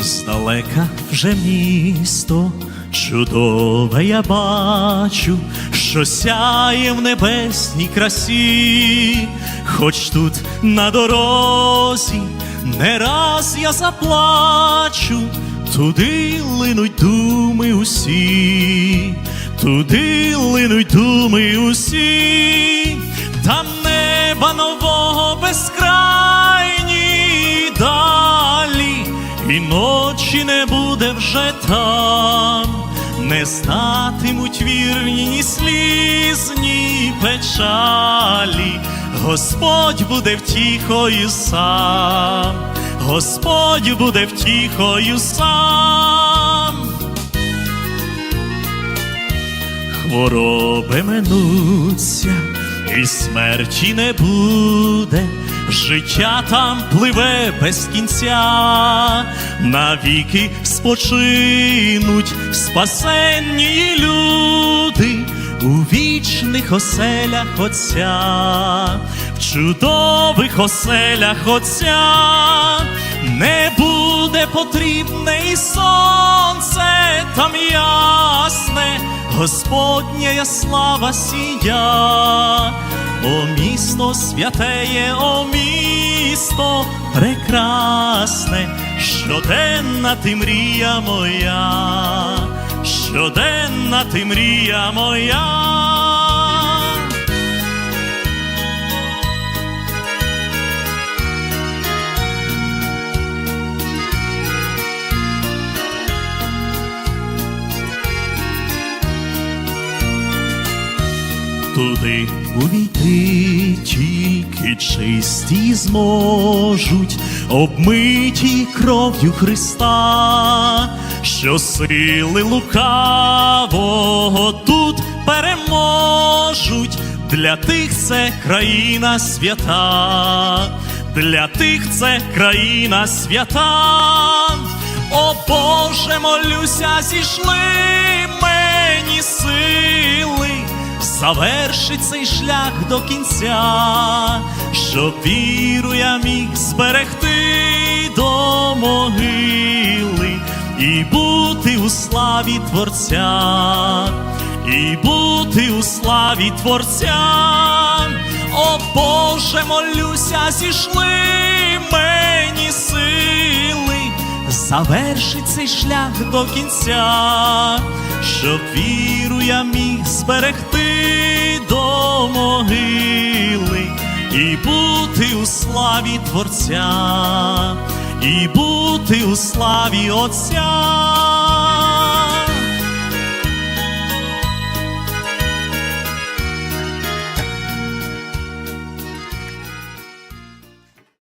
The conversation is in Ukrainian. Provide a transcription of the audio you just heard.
Здалека вже місто, чудове я бачу, що сяє в небесній красі, хоч тут на дорозі не раз я заплачу, туди линуть думи усі, туди линуть думи усі, там неба нового безкрайні і ночі не буде вже там, не знатимуть вірні ні сліз, ні печалі. Господь буде втіхою сам, Господь буде втіхою сам. Хвороби минуться, і смерті не буде, життя там пливе без кінця, навіки спочинуть спасенні люди у вічних оселях Отця, в чудових оселях Отця. Не буде потрібне і сонце там ясне, Господня слава сія, о місто святеє, о місто прекрасне, щоденна ти мрія моя, щоденна ти мрія моя. Туди увійти тільки чисті зможуть, обмиті кров'ю Христа, що сили лукавого тут переможуть. Для тих це країна свята, для тих це країна свята. О Боже, молюся, зійшли мені сили завершить цей шлях до кінця, щоб віру я міг зберегти до могили і бути у славі Творця, і бути у славі Творця. О Боже, молюся, зійшли мені сили, завершить цей шлях до кінця, щоб віру я міг зберегти до могили і бути у славі Творця, і бути у славі Отця.